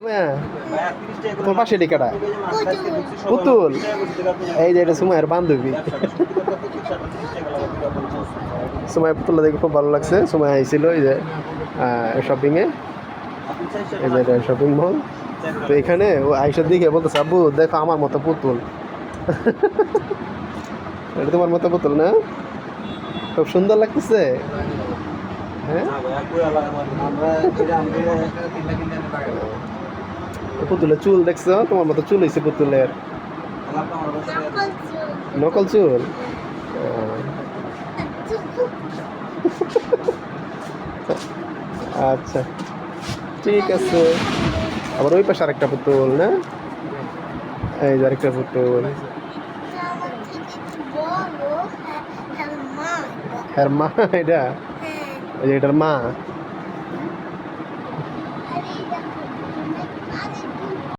হ্যাঁ। তোমার পাশে পুতুল। এই যে এটা বান্ধবী। দেখে খুব ভালো লাগছে। সময় আইছিল এই যে শপিংয়ে এই যে এটা শপিং মল তো এখানে ও আইসার দিকে বলতেছে, আব্বু, দেখো আমার মতো পুতুল। এটা তোমার মতো পুতুল না? খুব সুন্দর লাগতেছে। হ্যাঁ? পুতুলের চুল দেখছ তোমার মতো চুল হয়েছে পুতুলের নকল চুল আচ্ছা ঠিক আছে আবার ওই পাশে আরেকটা পুতুল না এই যে আরেকটা পুতুল হ্যাঁ মা এটা এটার মা